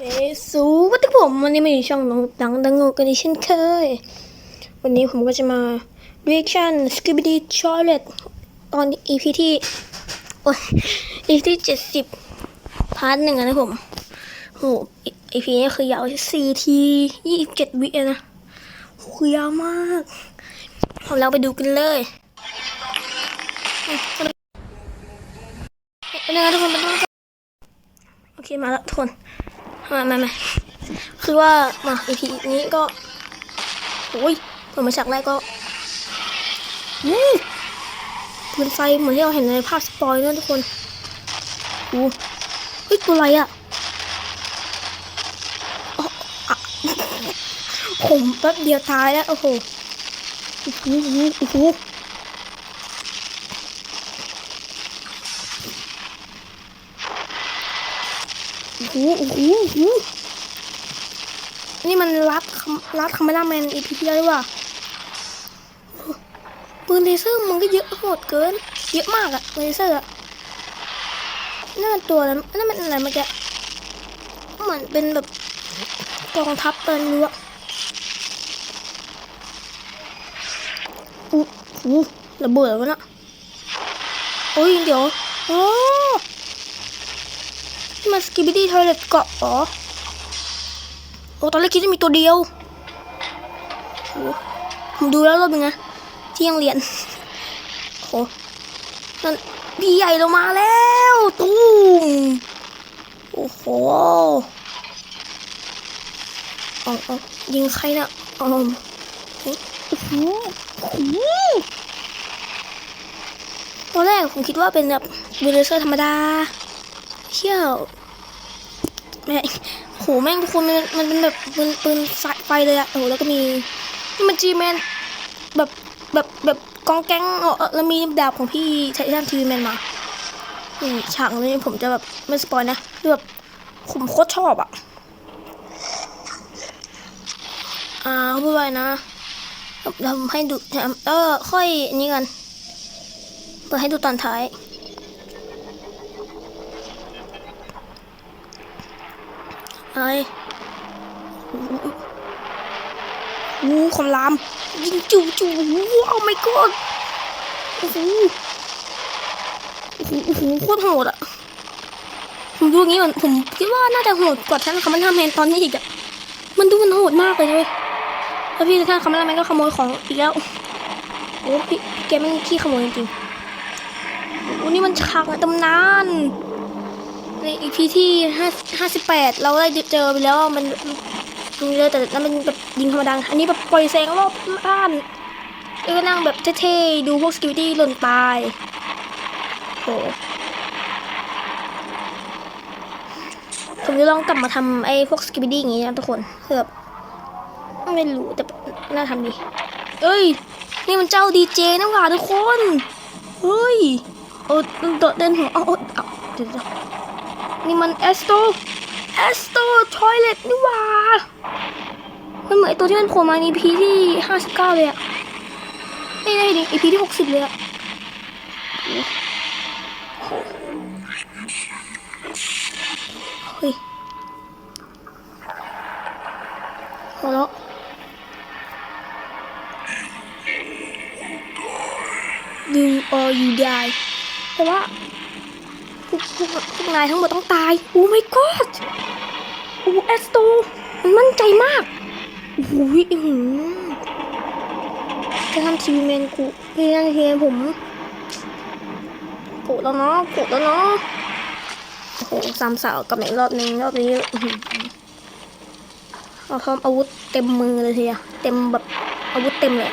เอสูวัสดีผมวันนี้มาอยู่ช่องน้องดังดังโงกันอีกเช่นเคย วันนี้ผมก็จะมา reaction Skibidi Toilet ตอน EP ที่โอ้ย EP ที่เจ็ดสิบพาร์ทหนึ่งนะผมโห EP นี้คือยาวสี่ทียี่สิบเจ็ดวิอะนะโหยาวมากเอาเราไปดูกันเลยเป็นยังไงทุกคนเป็นยังไงโอเคมาแล้วทุกคน มามามาคือว่ามาอีพีนี้ก็โอ้ยเปิดมาฉากแรกก็วู้ปืนไฟเหมือนที่เราเห็นในภาพสปอยล์นะทุกคนโอ้เฮ้ยตัวอะไรอะอ๋ออะผมแป๊บเดียวตายแล้ว โอ้โหโอ้โหโอ้โหโอ้โหโอ้โหโอ้โหนี่มันรัดรัดคาเมล่าแมนอีพีที่แล้วหรือเปล่าปืนเลเซอร์มันก็เยอะโหดเกิน เยอะมากอะปืนเลเซอร์อะนั่นมันตัวอะไรนั่นมันอะไรเมื่อกี้เหมือนเป็นแบบกองทัพเป็นรั้วอู้หูระเบิดวะน่ะโอ้ยเดี๋ยวโอ้ นี่มันสกิบิดี้ทอยเลตเกาะอ๋อโอ้ตอนแรกคิดว่ามีตัวเดียวโอ้ผมดูแล้วรอบนึงนะที่ยังเรียนโอ้นั่นพี่ใหญ่ลงมาแล้วตุ้มโอ้โหเอาเอายิงใครนะเอาเฮ้ยโอ้โหโอ้โหตอนแรกผมคิดว่าเป็นแบบบูลเลเซอร์ธรรมดา เชี่ยวแม่งโหแม่งทุกคนมันมันเป็นแบบปืนปืนสายไฟเลยอะโอ้โหแล้วก็มีนี่มันจีแมนแบบแบบแบบกองแก๊งเออแล้วมีดาบของพี่ไททันทีแมนมานี่ฉากนี้ผมจะแบบไม่สปอยนะคือแบบผมโคตรชอบอะอ่าพูดไว้นะทำให้ดูเออค่อยนนี้กันเปิดให้ดูตอนท้าย อะไรวูคำราม ยิงจู่จู่ว้าวไม่กดโอ้โหโอ้โหโอ้โหโคตรโหดอะผมดูอย่างนี้ก่อนผมคิดว่าน่าจะโหดกว่าท่านคามันทำแมนตอนนี้อีกอะมันดูมันโหดมากเลยเลยแล้วพี่ท่านคามันทำแมนก็ขโมยของอีกแล้วโอ้พี่แกไม่ขี้ขโมยจริงๆโอ้นี่มันฉากในตำนาน ในอีพีที่ห้าห้าสิบแปดเราได้เจอไปแล้วว่ามันมันเลยแต่นั่นเป็นแบบยิงธรรมดาอันนี้แบบปล่อยแสงรอบบ้านแล้วก็นั่งแบบเท่ๆดูพวกสกิลตี้หล่นตายโหผมจะลองกลับมาทำไอ้พวกสกิลตี้อย่างงี้นะทุกคนคือบไม่รู้แต่น่าทำดีเอ้ย นี่มันเจ้าดีเจนะหว่าทุกคน เฮ้ย โอ้โดเดินหัวเอาเอาเดี๋ยว นี่มันแอสโตแอสโตทอยเล็ตนี่ว่า มันเหมือนไอตัวที่มันโผล่มาใน EP ที่ห้าสิบเก้าเลยอะไม่ได้ดิ EP ที่หกสิบเลยอะโอ้โหเฮ้ยหัวเราะ You or you die แต่ว่า วกพวกนายทั้งหมดต้องตาย โอ้ my god โอ้แอสโตมันมั่นใจมากโอ้โหอื้อหือจะทำทีวีแมนกูพี่นั่นทีมผมโกรธแล้วเนาะโกรธแล้วเนาะโอ้โหสามสาวกับอีกรอบนึงรอบนี้เอาพร้อมอาวุธเต็มมือเลยทีเดียวเต็มแบบอาวุธเต็มเลย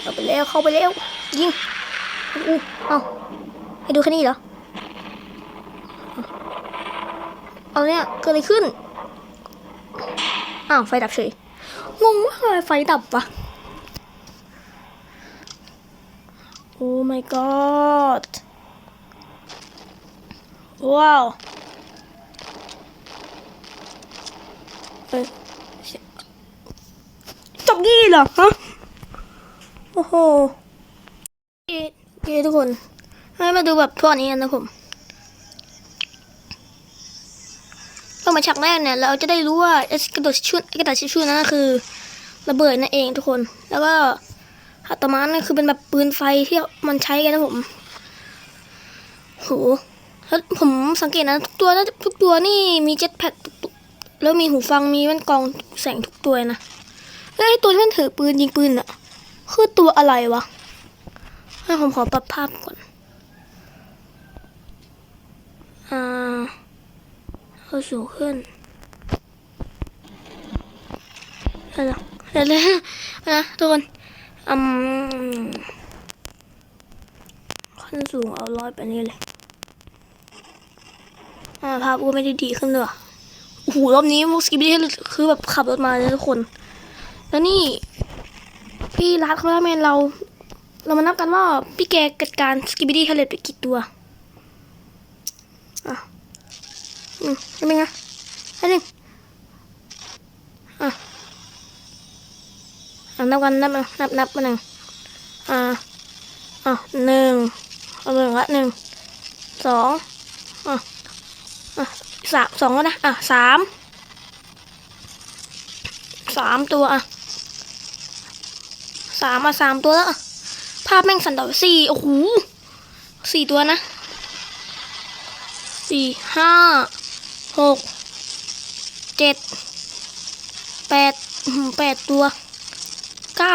เข้าไปแล้วเข้าไปแล้วยิงอู้เอาให้ดูแค่นี้เหรอ เอาเนี่ยเกิดอะไรขึ้น อ้าวไฟดับเฉย งงว่าทำไมไฟดับวะ โอ้ my god ว้าวเอ้ยจบงี้เหรอฮะ โอ้โหเอ๊ะโอเคทุกคน ให้มาดูแบบพวนี้กันนะผม น ก็ มาฉากแรกเนี่ย เราจะได้รู้ว่าไอ้กระโดดชุดไอ้กระดาษชิชชู่นั้นคือระเบิดนั่นเองทุกคน แล้วก็ฮัตตามันนั่นคือเป็นแบบปืนไฟที่มันใช้กันนะผมโหแล้วผมสังเกตนะทุกตัวนะทุกตัวนี่มีเจ็ตแพ็คแล้วมีหูฟังมีแว่นกรองแสงทุกตัวนะแล้วไอ้ตัวที่มันถือปืนยิงปืนอะคือตัวอะไรวะให้ผมขอปรับภาพก่อน อ่า เขาสู่ขึ้นเดี๋ยวเดี๋ยวนะทุกคนอืมขั้นสูงเอาร้อยไปนี่เลยอ่าภาพก็ไม่ได้ดีขึ้นเลยว่ะโอ้โหรอบนี้พวกสกิปปี้คือแบบขับรถมาเลยทุกคน แล้วนี่ พี่รัดคาราแมนเรา เรามานับกันว่าพี่แกจัดการสกิปปี้ทะเลไปกี่ตัว อะ อืมเป็นไงอันหนึ่งอะนับกันนับมานับนับมาหนึ่งอ่าอะหนึ่งเอาหนึ่งละหนึ่งสองอะอะสามสองแล้วนะอะสามสามตัวอะสามอะสามตัวแล้วอะภาพแม่งสั่นต่อสี่โอ้โหสี่ตัวนะสี่ห้า หกเจ็ดแปดแปดตัวเก้า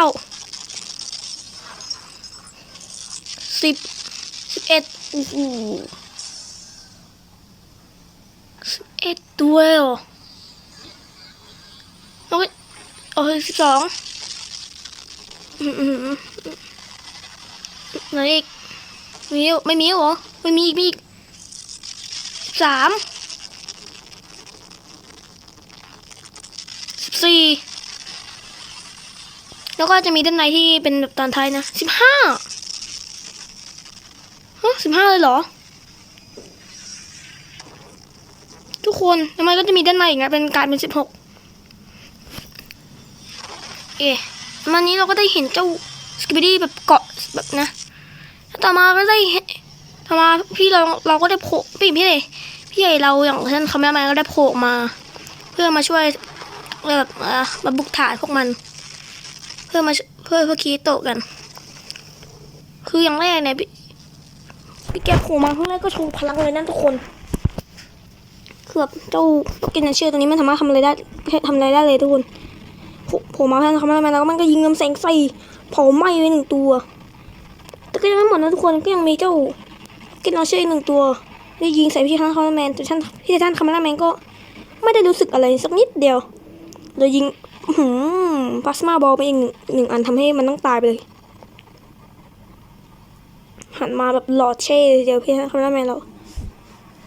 สิบสิบเอ็ดโอ้โหสิบเอ็ดตัวเหรอโอ้ยโอ้ยสิบสองอืมอืมอืมไหนอีกมีไม่มีเหรอไม่มีอีกมีอีกสาม สิบสี่แล้วก็จะมีด้านในที่เป็นแบบตอนท้ายนะสิบห้าฮะสิบห้าเลยเหรอ ทุกคนแล้วมันก็จะมีด้านในอีกนะเป็นการเป็นสิบหกเอ๊ะมันนี้เราก็ได้เห็นเจ้าสกิบดี้แบบเกาะแบบนะต่อมาก็ได้เห็นทำไมาพี่เราเราก็ได้โผล่พี่พี่เลยพี่ใหญ่เราอย่างเช่นคาเมราแมนก็ได้โผล่มา เพื่อมาช่วย แบบมาบุกฐานพวกมัน เพื่อมาเพื่อเพื่อคีโตะกัน คืออย่างแรกเนี่ยพี่พี่แกโผล่มาข้างแรกก็โชว์พลังเลยนั่นทุกคนคือแบบเจ้ากินเชื่อตัวนี้มันสามารถทำอะไรได้ทำอะไรได้เลยทุกคนโผล่มาแค่คาเมราแมนแล้วมันก็ยิงลำแสงใส่เผาไหม้ไปหนึ่งตัว แต่ก็ยังไม่หมดนะทุกคนก็ยังมีเจ้ากินเอาเชื่ออีกหนึ่งตัวได้ยิงใส่พี่ท่านคาร์แมนแต่ท่านพี่ท่านคาร์แมนก็ไม่ได้รู้สึกอะไรสักนิดเดียว เลยยิงหืมพลาสมาบอลไปอีกหนึ่งอันทำให้มันต้องตายไปเลย หันมาแบบหลอดเช่เดียวพี่ท่านคาร์แมนเรา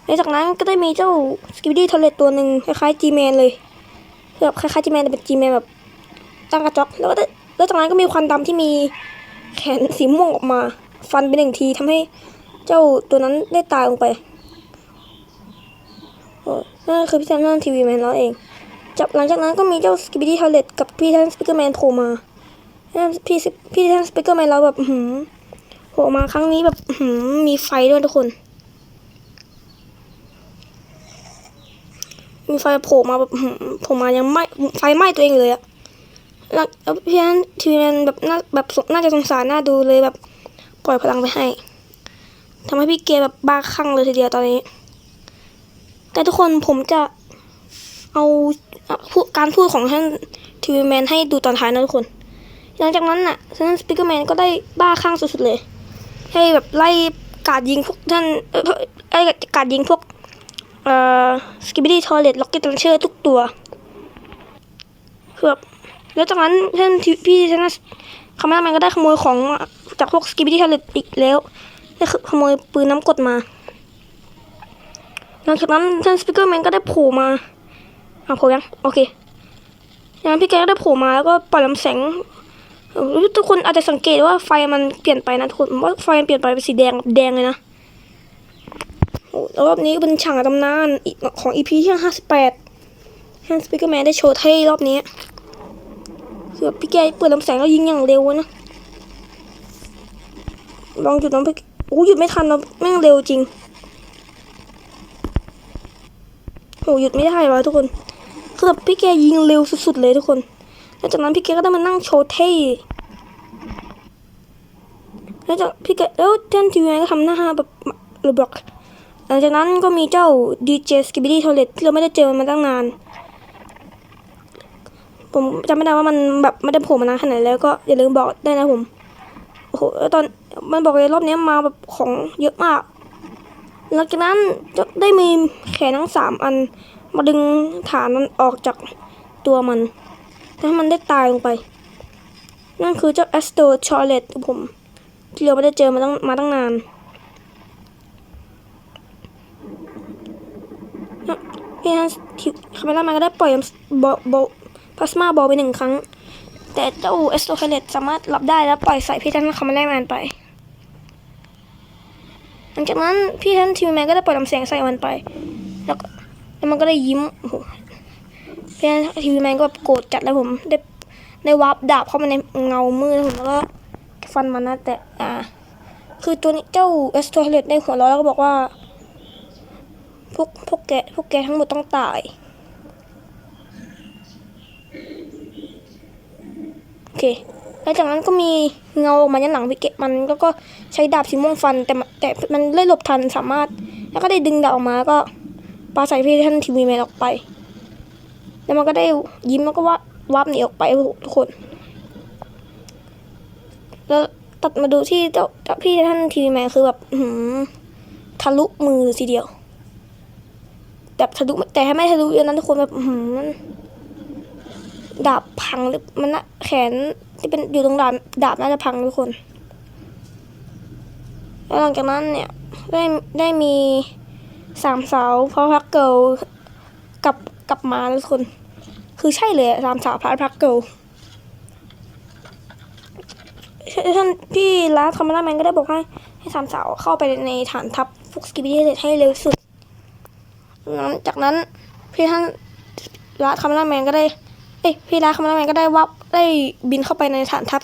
หลังจากนั้นก็ได้มีเจ้าสกิบดี้ทอเลตตัวหนึ่งคล้ายๆจีแมนเลยคือแบบคล้ายๆจีแมนแต่เป็นจีแมนแบบตั้งกระจกแล้วก็ได้แล้วจากนั้นก็มีควันดำที่มีแขนสีม่วงออกมา ฟันไปหนึ่งทีทำให้เจ้าตัวนั้นได้ตายลงไปนั่นคือพี่แทนนั่นทีวีแมนแล้วเอง จากหลังจากนั้นก็มีเจ้าสกิบดี้ทอเลตกับพี่แทนสปิเกอร์แมนโผล่มานั่พี่พี่แทนสปิเกอร์แมนเราแบบหืมโผล่มาครั้งนี้แบบหืมมีไฟด้วยทุกคน มีไฟโผล่มาแบบหืมโผล่มายังไหม้ไฟไหม้ตัวเองเลยอะแล้วพี่แทนทีวีแมนแบบน่าแบบน่าจะสงสารน่าดูเลยแบบปล่อยพลังไปให้ทำให้พี่เกแบบบ้าคลั่งเลยทีเดียวตอนนี้ แต่ทุกคนผมจะเอา การพูดของท่านทีวีแมนให้ดูตอนท้ายนะทุกคน หลังจากนั้นน่ะท่านสปิเกอร์แมนก็ได้บ้าคลั่งสุดๆเลย ให้แบบไล่กาดยิงพวกท่านไอ้กาดยิงพวกเอ่อสกิบบี้ทอร์เรตล็อกเก็ตลันเชอร์ทุกตัวคือแบบแล้วจากนั้นท่านพี่ท่านคาร์แมนก็ได้ขโมยของจากพวกสกิบบี้ทอร์เรตอีกแล้วได้ขโมยปืนน้ำกดมาหลังจากนั้นท่านสปิเกอร์แมนก็ได้โผล่มา เอะโผล่ยังโอเคงั้นพี่แกก็ได้โผล่มาแล้วก็ปล่อยลำแสงทุกคนอาจจะสังเกตว่าไฟมันเปลี่ยนไปนะทุกคนว่าไฟมันเปลี่ยนไปเป็นสีแดงแดงเลยนะรอบนี้ก็เป็นฉากตำนานของอีพีที่ห้าสิบแปดท่านสปิเกอร์แมนได้โชว์เท่รอบนี้คือพี่แกเปิดลำแสงแล้วยิงอย่างเร็วนะลองหยุดน้องไปโอ้หยุดไม่ทันแล้วแม่งเร็วจริงโหหยุดไม่ได้วะทุกคน คือแบบพี่แกยิงเร็วสุดๆเลยทุกคนแล้วจากนั้นพี่แกก็ได้มานั่งโชว์เท่แล้วจากพี่แกแล้วเทนทีวีก็ทำหน้าแบบระบอกหลังจากนั้นก็มีเจ้าดีเจสกิบิดี้โทเลตที่เราไม่ได้เจอมันมาตั้งนาน ผมจำไม่ได้ว่ามันแบบไม่ได้โผล่มานานขนาดไหนแล้วก็อย่าลืมบอกได้นะผมโอ้โหตอนมันบอกเลยรอบนี้มาแบบของเยอะมากหลังจากนั้นจะได้มีแขนทั้งสามอัน มาดึงฐานมันออกจากตัวมันให้มันได้ตายลงไป นั่นคือเจ้าแอสโตชอเลตผมที่เราไม่ได้เจอมาตั้งมาตั้งนานพี่ฮันที่คาเมล่ามันก็ได้ปล่อยบอลบอพลาสมาบอลไปหนึ่งครั้ง แต่เจ้าแอสโตชอเลตสามารถรับได้แล้วปล่อยใส่พี่ทันคาเมล่าแมนไปหลังจากนั้นพี่ท่านทีวีแมนก็ได้ปล่อยลำแสงใส่มันไป แล้วก็ แล้วมันก็ได้ยิ้มโอ้โหพี่ท่านทีวีแมนก็แบบโกรธจัดแล้วผม ได้ได้วาร์ปดาบเข้ามาในเงามืดผมแล้วก็ฟันมันนะแต่อ่า คือตัวนี้เจ้าเอสโทเลตได้หัวเราะแล้วก็บอกว่า พวกพวกแกพวกแกทั้งหมดต้องตายโอเคแล้วจากนั้นก็มีเงาออกมาด้านหลังพี่เกะมันก็ก็ใช้ดาบสีม่วงฟันแต่แต่มันเล่หลบทันสามารถ แล้วก็ได้ดึงดาบออกมาก็ ปาใส่พี่ท่านทีวีแมนออกไป แล้วมันก็ได้ยิ้มแล้วก็ว่าวับหนีออกไปทุกคน แล้วตัดมาดูที่เจ้าเจ้าพี่ท่านทีวีแมนคือแบบหือทะลุมือทีเดียวแบบทะลุแต่ถ้ไม่ทะลุเยอะนั้นทุกคนแบบหือหือดาบพังหรือมันนะแขนที่เป็นอยู่ตรงดาบดาบน่าจะพังทุกคน แล้วหลังจากนั้นเนี่ยได้ได้มี สามสาวพระพักเกิลกับกลับมาแล้วทุกคน คือใช่เลยสามสาวพระพักเกิลท่านพี่ลาสคาร์มาแมนก็ได้บอกให้ให้สามสาวเข้าไปในฐานทัพพวกสกิบิดี้ให้เร็วสุดหลังจากนั้นพี่ท่านลาสคาร์มาแมนก็ได้เอ้ยพี่ร้านคาร์แมนก็ได้วับได้บินเข้าไปในฐานทัพ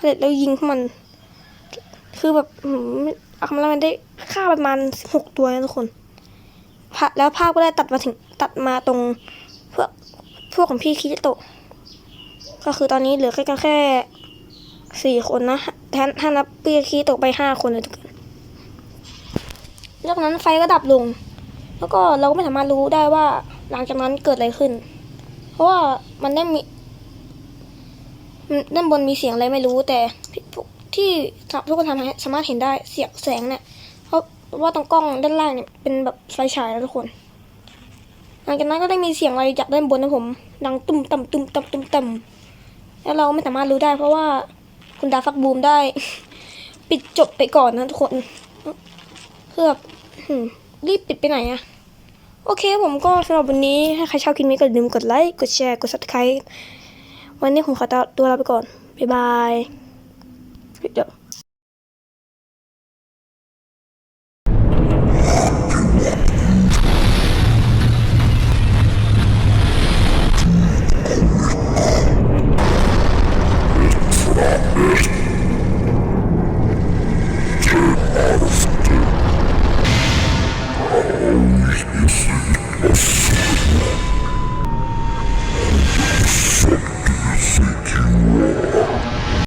เสร็จแล้วยิงพวกมัน คือแบบอืมคาร์แมนได้ฆ่าประมาณหกตัวนะทุกคน แล้วภาพก็ได้ตัดมาถึงตัดมาตรงพวกพวกของพี่คิโตะก็คือตอนนี้เหลือแค่แค่สี่คนนะแทนถ้านับพี่คิโตะไปห้าคนเลยทุกคนจากนั้นไฟก็ดับลง แล้วก็เราก็ไม่สามารถรู้ได้ว่าหลังจากนั้นเกิดอะไรขึ้น เพราะว่ามันได้มีมันด้านบนมีเสียงอะไรไม่รู้แต่ที่ที่ทุกคนทำให้สามารถเห็นได้เสียงแสงเนี่ย เพราะว่าตรงกล้องด้านล่างเนี่ยเป็นแบบไฟฉายนะทุกคน หลังจากนั้นก็ได้มีเสียงอะไรจากด้านบนนะผม ดังตุ้มต่ำตุ้มต่ำตุ้มต่ำแล้วเราไม่สามารถรู้ได้เพราะว่าคุณดาฟักบูมได้ ปิดจบไปก่อนนะทุกคนเพื่อรีบปิดไปไหนอะโอเคผมก็สำหรับวันนี้ถ้าใครชอบคลิปนี้ก็อย่าลืมกดไลค์กดแชร์กด subscribe วันนี้ผมขอตัวลาไปก่อน บ๊ายบายเดี๋ยว